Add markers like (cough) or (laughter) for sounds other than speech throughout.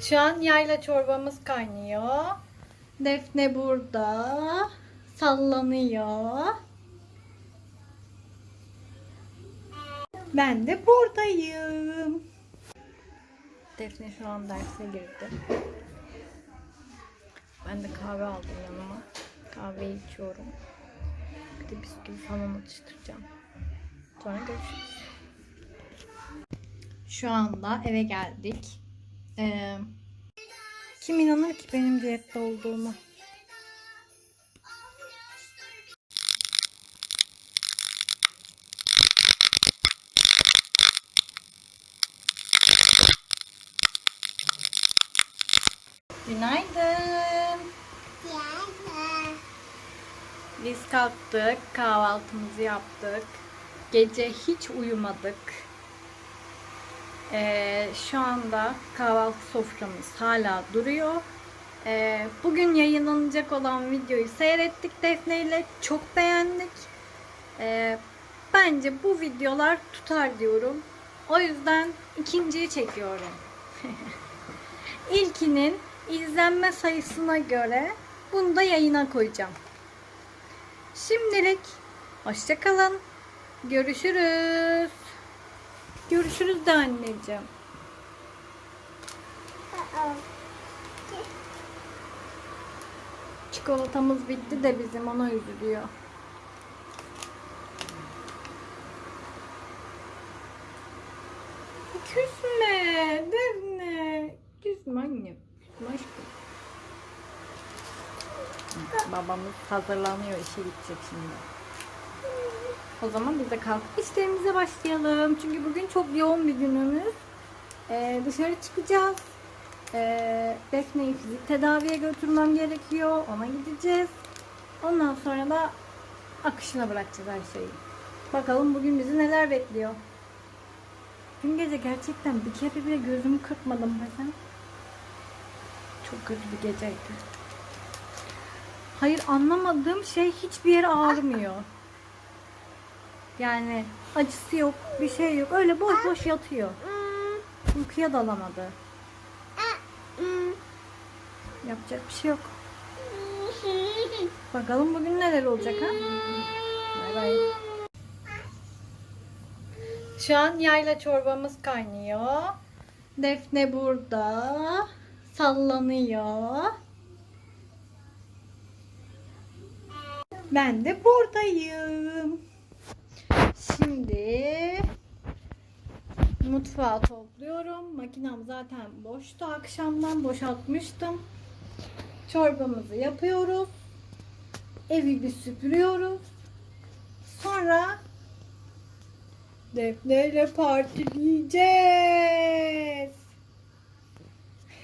Şu an yayla çorbamız kaynıyor. Defne burada. Sallanıyor. Ben de buradayım. Defne şu an derse girdi. Ben de kahve aldım yanıma. Kahve içiyorum. Bir de bisküvi falan atıştıracağım. Sonra görüşürüz. Şu anda eve geldik. Ee, kim inanır ki benim diyette olduğuma? Günaydın. Biz kalktık, kahvaltımızı yaptık. Gece hiç uyumadık. Ee, şu anda kahvaltı soframız hala duruyor. Ee, bugün yayınlanacak olan videoyu seyrettik Defne ile. Çok beğendik. Ee, bence bu videolar tutar diyorum. O yüzden ikinciyi çekiyorum. (laughs) İlkinin izlenme sayısına göre bunu da yayına koyacağım. Şimdilik hoşçakalın. Görüşürüz. Görüşürüz de anneciğim. Çikolatamız bitti de bizim ona üzülüyor. Küsme Defne. Küsme annem. Küsme aşkım. Babamız hazırlanıyor işe gidecek şimdi. O zaman biz de kalkıp işlerimize başlayalım. Çünkü bugün çok yoğun bir günümüz. Ee, dışarı çıkacağız. Ee, Defne'yi fizik tedaviye götürmem gerekiyor. Ona gideceğiz. Ondan sonra da akışına bırakacağız her şeyi. Bakalım bugün bizi neler bekliyor. Dün gece gerçekten bir kere bile gözümü kırpmadım ben. Çok kötü bir geceydi. Hayır anlamadığım şey hiçbir yer ağrımıyor. Yani acısı yok, bir şey yok. Öyle boş boş yatıyor. Uykuya dalamadı. Yapacak bir şey yok. (laughs) Bakalım bugün neler olacak ha? Bay bay. Şu an yayla çorbamız kaynıyor. Defne burada. Sallanıyor. Ben de buradayım. Şimdi mutfağı topluyorum. Makinem zaten boştu. Akşamdan boşaltmıştım. Çorbamızı yapıyoruz. Evi bir süpürüyoruz. Sonra Defne ile partileyeceğiz.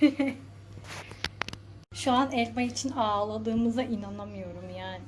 (laughs) Şu an elma için ağladığımıza inanamıyorum yani.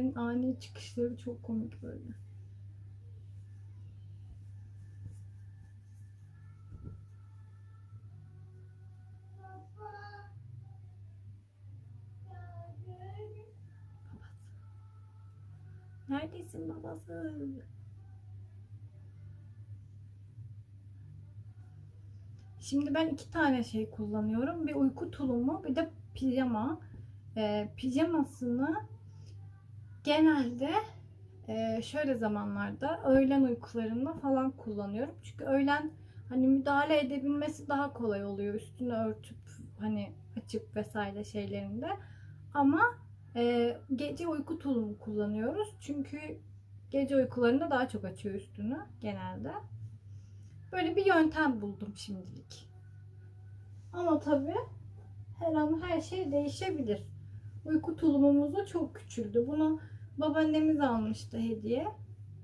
Defne'nin ani çıkışları çok komik böyle. Neredesin babası? Şimdi ben iki tane şey kullanıyorum. Bir uyku tulumu bir de pijama. Ee, pijamasını genelde e, şöyle zamanlarda öğlen uykularında falan kullanıyorum. Çünkü öğlen hani müdahale edebilmesi daha kolay oluyor üstünü örtüp hani açıp vesaire şeylerinde. Ama e, gece uyku tulumu kullanıyoruz. Çünkü gece uykularında daha çok açıyor üstünü genelde. Böyle bir yöntem buldum şimdilik. Ama tabii her an her şey değişebilir. Uyku tulumumuz da çok küçüldü. Bunu babaannemiz almıştı hediye.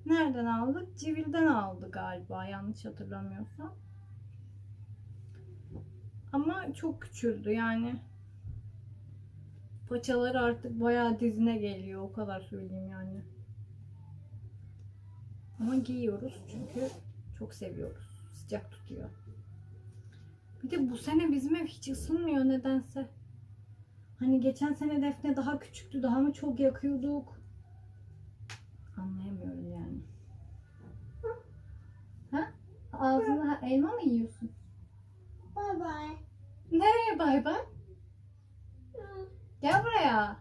Nereden aldık? Civil'den aldı galiba yanlış hatırlamıyorsam. Ama çok küçüldü yani. Paçaları artık bayağı dizine geliyor o kadar söyleyeyim yani. Ama giyiyoruz çünkü çok seviyoruz. Sıcak tutuyor. Bir de bu sene bizim ev hiç ısınmıyor nedense. Hani geçen sene Defne daha küçüktü. Daha mı çok yakıyorduk? Anlayamıyorum yani. Ha? Ağzına elma mı yiyorsun? Bye bye. Nereye bay bay? Gel buraya.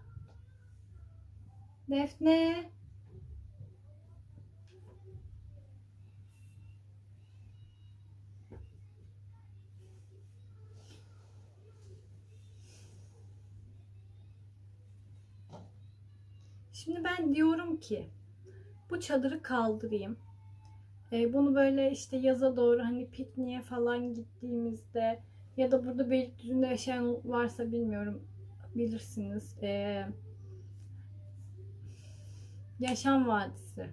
Defne. Şimdi ben diyorum ki bu çadırı kaldırayım. Ee, bunu böyle işte yaza doğru hani pikniğe falan gittiğimizde ya da burada Beylikdüzü'nde yaşayan varsa bilmiyorum bilirsiniz. Ee, Yaşam Vadisi.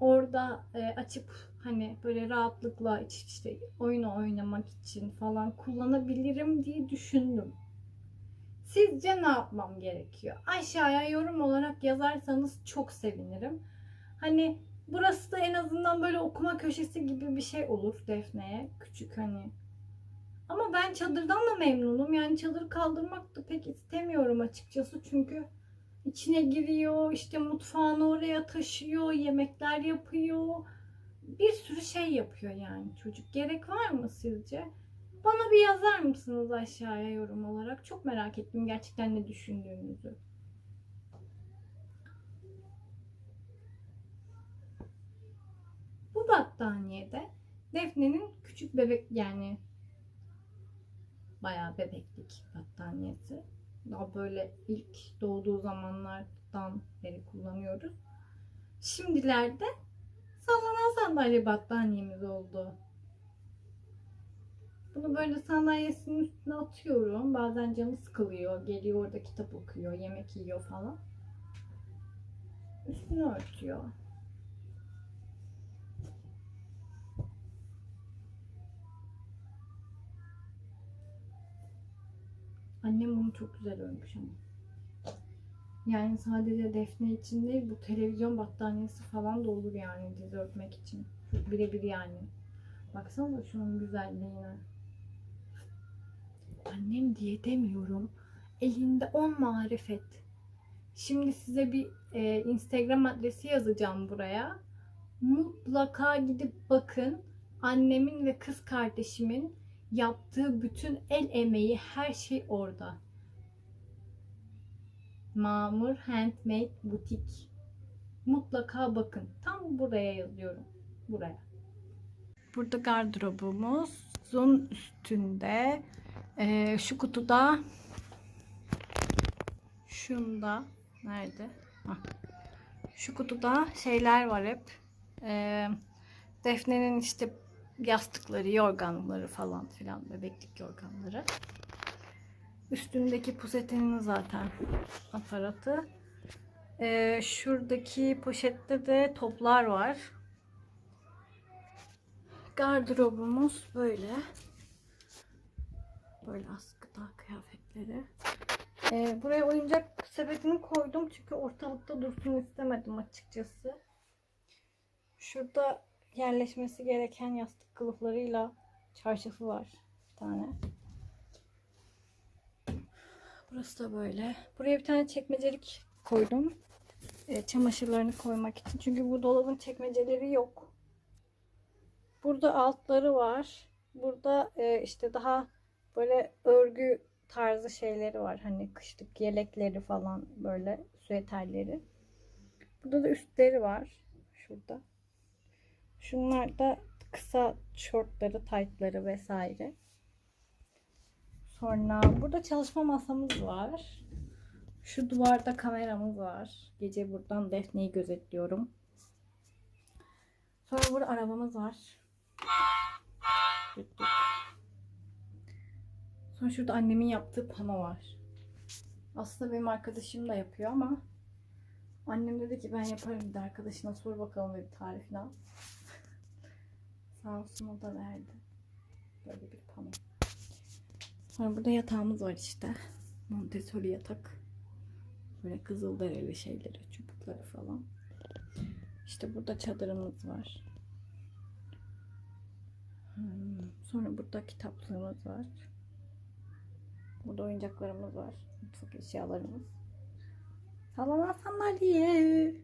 Orada e, açıp hani böyle rahatlıkla işte oyun oynamak için falan kullanabilirim diye düşündüm. Sizce ne yapmam gerekiyor? Aşağıya yorum olarak yazarsanız çok sevinirim. Hani burası da en azından böyle okuma köşesi gibi bir şey olur Defne'ye. Küçük hani. Ama ben çadırdan da memnunum. Yani çadırı kaldırmak da pek istemiyorum açıkçası. Çünkü içine giriyor, işte mutfağını oraya taşıyor, yemekler yapıyor. Bir sürü şey yapıyor yani çocuk. Gerek var mı sizce? Bana bir yazar mısınız aşağıya yorum olarak? Çok merak ettim gerçekten ne düşündüğünüzü. Bu battaniyede Defne'nin küçük bebek yani bayağı bebeklik battaniyesi. Daha böyle ilk doğduğu zamanlardan beri kullanıyoruz. Şimdilerde sallanan sandalye battaniyemiz oldu. Bunu böyle sandalyesinin üstüne atıyorum. Bazen canı sıkılıyor. Geliyor orada kitap okuyor, yemek yiyor falan. Üstünü örtüyor. Annem bunu çok güzel örmüş ama. Yani sadece defne için değil bu televizyon battaniyesi falan da olur yani dizi örtmek için. Birebir yani. Baksana şunun güzelliğine. Annem diye demiyorum. Elinde on marifet. Şimdi size bir e, Instagram adresi yazacağım buraya. Mutlaka gidip bakın. Annemin ve kız kardeşimin yaptığı bütün el emeği her şey orada. Mamur Handmade Butik. Mutlaka bakın. Tam buraya yazıyorum. Buraya. Burada gardırobumuzun üstünde ee, şu kutuda şunda nerede? Hah. Şu kutuda şeyler var hep. Ee, Defne'nin işte yastıkları, yorganları falan filan bebeklik yorganları. Üstündeki pusetinin zaten aparatı. Ee, şuradaki poşette de toplar var. Gardırobumuz böyle. Böyle askıda kıyafetleri. Ee, buraya oyuncak sepetini koydum çünkü ortalıkta dursun istemedim açıkçası. Şurada yerleşmesi gereken yastık kılıflarıyla çarşafı var bir tane. Burası da böyle. Buraya bir tane çekmecelik koydum. Ee, çamaşırlarını koymak için. Çünkü bu dolabın çekmeceleri yok. Burada altları var. Burada e, işte daha böyle örgü tarzı şeyleri var. Hani kışlık yelekleri falan böyle süeterleri. Burada da üstleri var. Şurada. Şunlar da kısa şortları, taytları vesaire. Sonra burada çalışma masamız var. Şu duvarda kameramız var. Gece buradan Defne'yi gözetliyorum. Sonra burada arabamız var. Düt düt. Sonra şurada annemin yaptığı pano var. Aslında benim arkadaşım da yapıyor ama annem dedi ki ben yaparım dedi arkadaşına sor bakalım dedi tarifini al. (laughs) Sağ olsun o da verdi. Böyle bir pano. Sonra burada yatağımız var işte. Montessori yatak. Böyle kızılderili şeyleri, çubukları falan. İşte burada çadırımız var. Hmm, Sonra burada kitaplığımız var. Burada oyuncaklarımız var. Mutfak eşyalarımız. Sallanan sandalye.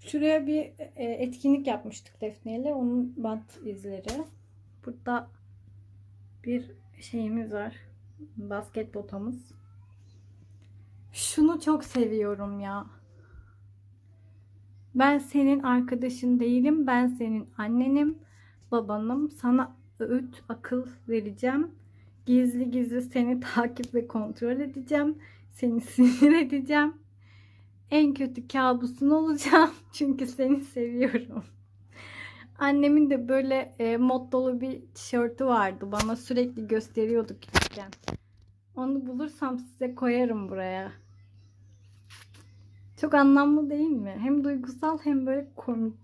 Şuraya bir e, etkinlik yapmıştık Defne ile. Onun bant izleri. Burada bir şeyimiz var. Basket potamız. Şunu çok seviyorum ya. Ben senin arkadaşın değilim. Ben senin annenim, babanım. Sana öğüt, akıl vereceğim. Gizli gizli seni (laughs) takip ve kontrol edeceğim. Seni (laughs) sinir edeceğim. En kötü kabusun olacağım. (laughs) Çünkü seni seviyorum. Annemin de böyle e, mottolu bir tişörtü vardı. Bana sürekli gösteriyordu küçükken. Onu bulursam size koyarım buraya. Çok anlamlı değil mi? Hem duygusal hem böyle komik.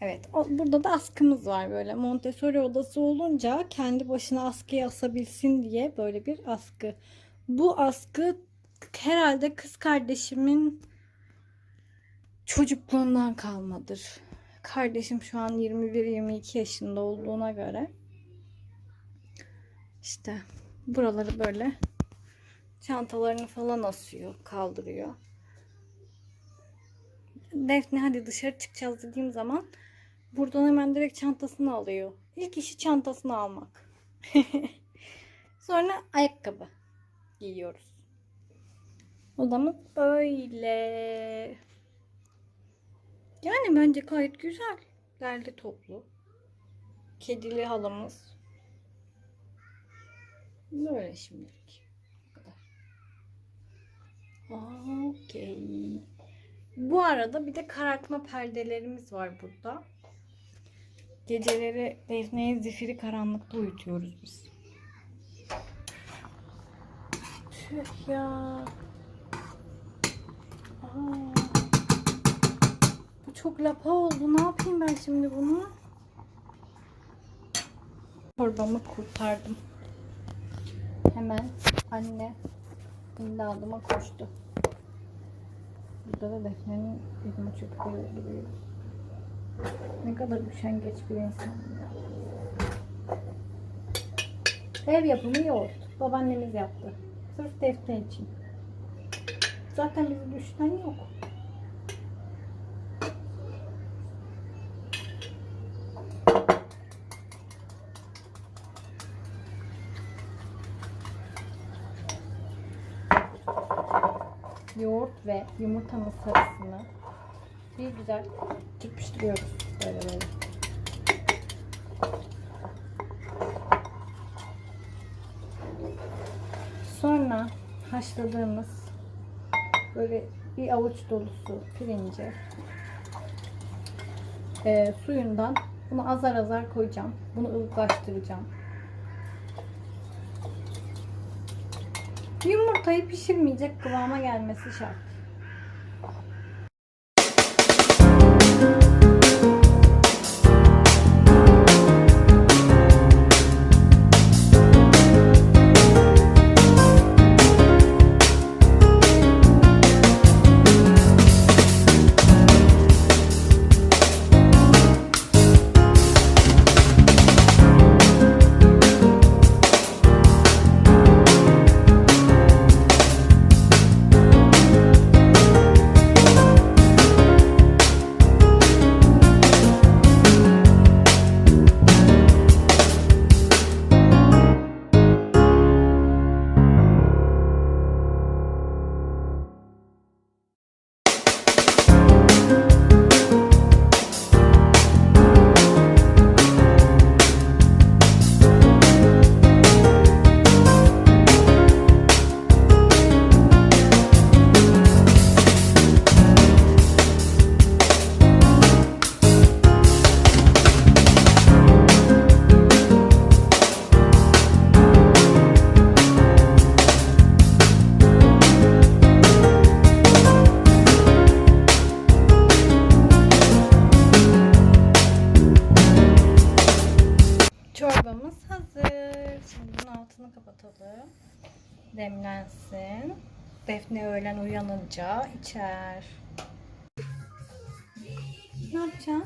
Evet, o, burada da askımız var böyle. Montessori odası olunca kendi başına askıyı asabilsin diye böyle bir askı. Bu askı herhalde kız kardeşimin çocukluğundan kalmadır. Kardeşim şu an 21-22 yaşında olduğuna göre işte buraları böyle çantalarını falan asıyor, kaldırıyor. Defne hadi dışarı çıkacağız dediğim zaman buradan hemen direkt çantasını alıyor. İlk işi çantasını almak. (laughs) Sonra ayakkabı giyiyoruz. Odamız böyle. Yani bence gayet güzel. Derli toplu. Kedili halımız. Böyle şimdilik. Okey. Bu arada bir de karartma perdelerimiz var burada. Geceleri Defne'yi zifiri karanlıkta uyutuyoruz biz. Tüh ya. Aa. Bu çok lapa oldu. Ne yapayım ben şimdi bunu? Çorbamı kurtardım. Hemen anne imdadıma koştu. Burada da Defne'nin yüzüme çöpleri duruyor. Ne kadar üşengeç bir insan. Ev yapımı yoğurt. Babaannemiz yaptı. Sırf Defne için. Zaten bizi düşünen yok. Yoğurt ve yumurtanın sarısını bir güzel çırpıştırıyoruz böyle böyle. Sonra haşladığımız böyle bir avuç dolusu pirinci e, suyundan bunu azar azar koyacağım. Bunu ılıklaştıracağım. Yumurtayı pişirmeyecek kıvama gelmesi şart. Uyanınca içer. Ne yapacaksın?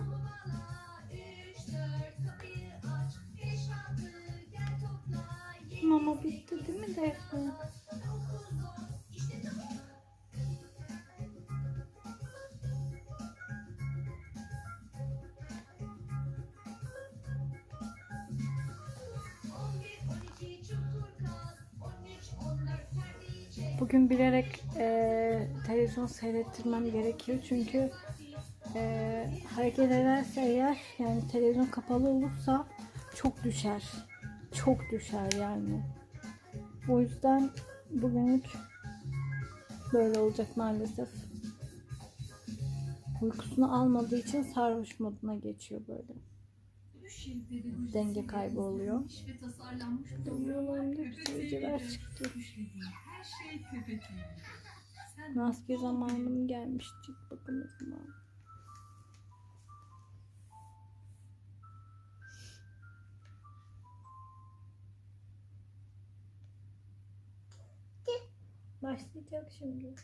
Mama bitti değil mi Defne? Bugün bilerek eee, televizyon seyrettirmem gerekiyor çünkü eee, hareket ederse eğer yani televizyon kapalı olursa çok düşer. Çok düşer yani. O yüzden bugünlük böyle olacak maalesef. Uykusunu almadığı için sarhoş moduna geçiyor böyle. Denge kaybı oluyor. Seyirciler çıktı. Maske zamanım gelmiş. Çık bakın o zaman. Başlayacak şimdi.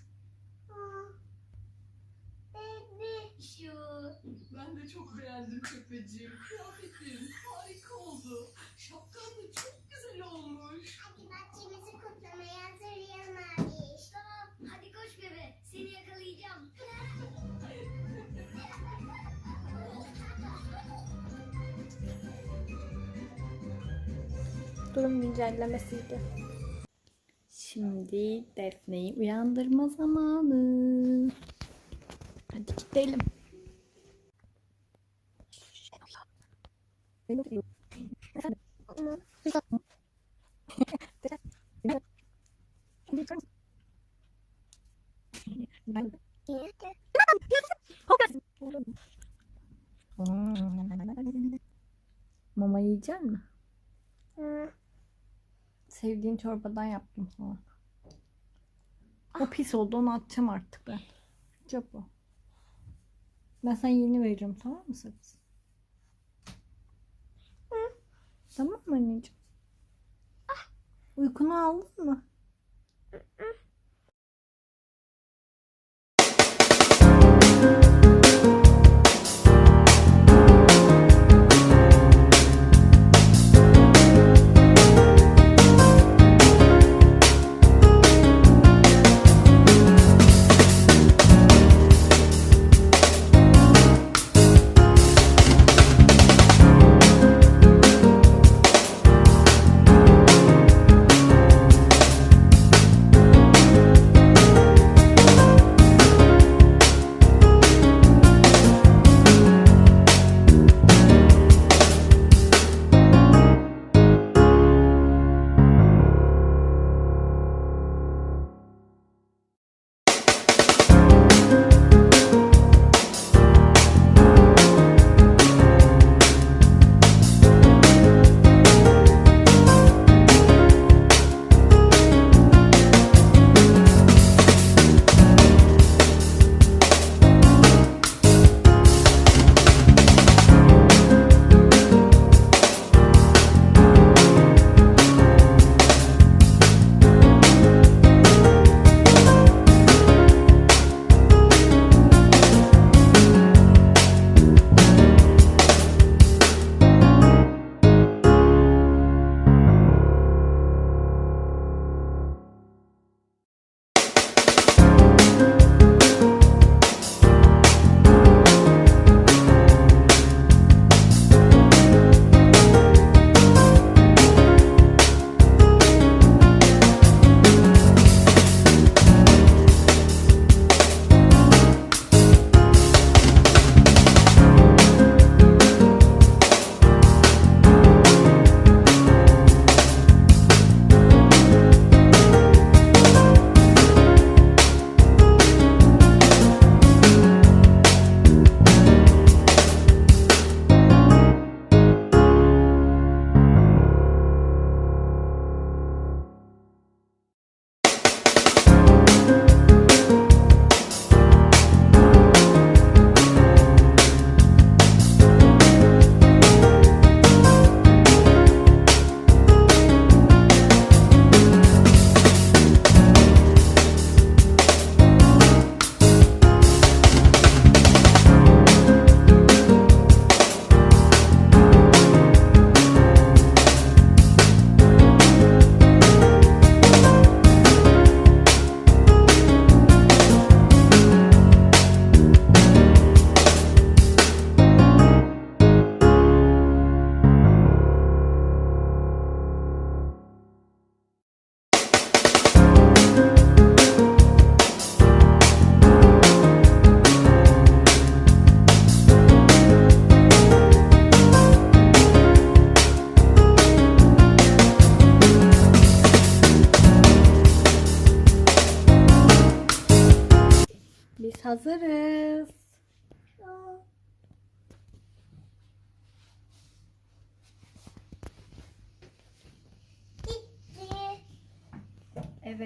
Ben de çok beğendim Pepeciğim. Kıyafetlerin harika oldu. Şapkan da çok güzel olmuş. Hadi bahçemizi kutlamaya hazırlayalım abi. Tamam, hadi koş bebe. Seni yakalayacağım. Durum güncellemesiydi. Şimdi Defne'yi uyandırma zamanı. Hadi gidelim. Mama yiyecek mi? Sevdiğin çorbadan yaptım sana. O pis oldu onu atacağım artık ben. O. Ben sana yeni veririm tamam mı sakız? Tamam mı anneciğim? Uykunu aldın mı?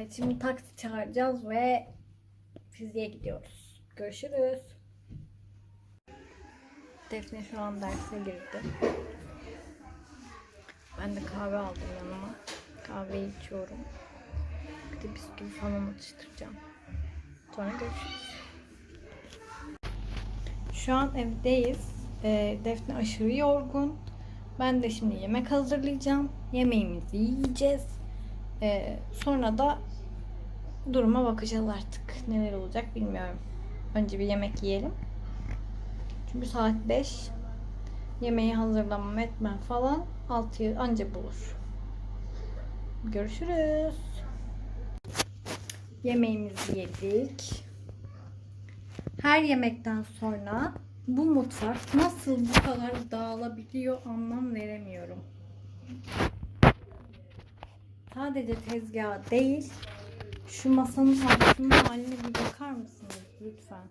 Evet şimdi taksi çağıracağız ve fiziğe gidiyoruz. Görüşürüz. Defne şu an derse girdi. Ben de kahve aldım yanıma. Kahveyi içiyorum. Bir de bisküvi falan atıştıracağım. Sonra görüşürüz. Şu an evdeyiz. Ee, Defne aşırı yorgun. Ben de şimdi yemek hazırlayacağım. Yemeğimizi yiyeceğiz. Ee, sonra da duruma bakacağız artık. Neler olacak bilmiyorum. Önce bir yemek yiyelim. Çünkü saat 5. Yemeği hazırlamam etmem falan 6'yı anca bulur. Görüşürüz. Yemeğimizi yedik. Her yemekten sonra bu mutfak nasıl bu kadar dağılabiliyor anlam veremiyorum. Sadece tezgah değil, şu masanın altının haline bir bakar mısınız lütfen?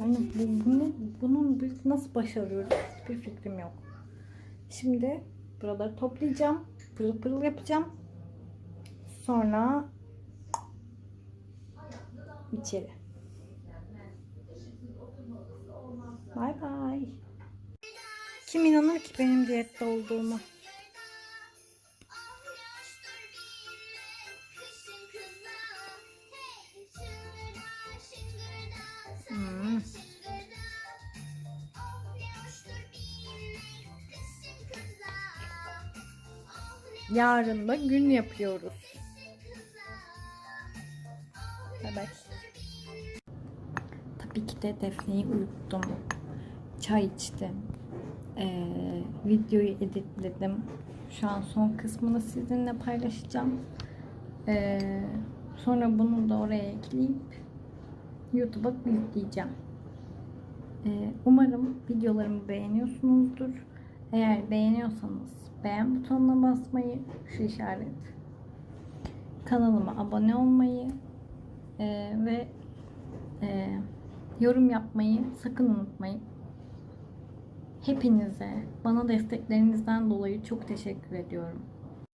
Yani bu, bunu, bunun biz nasıl başarıyoruz bir fikrim yok. Şimdi buraları toplayacağım. Pırıl pırıl yapacağım. Sonra içeri. Bay bay. Kim inanır ki benim diyette olduğuma? Yarın da gün yapıyoruz. Bay. Tabii ki de Defne'yi uyuttum. Çay içtim. Ee, videoyu editledim. Şu an son kısmını sizinle paylaşacağım. Ee, sonra bunu da oraya ekleyip YouTube'a yükleyeceğim. Ee, umarım videolarımı beğeniyorsunuzdur. Eğer beğeniyorsanız beğen butonuna basmayı, şu işaret, kanalıma abone olmayı e, ve e, yorum yapmayı sakın unutmayın. Hepinize bana desteklerinizden dolayı çok teşekkür ediyorum.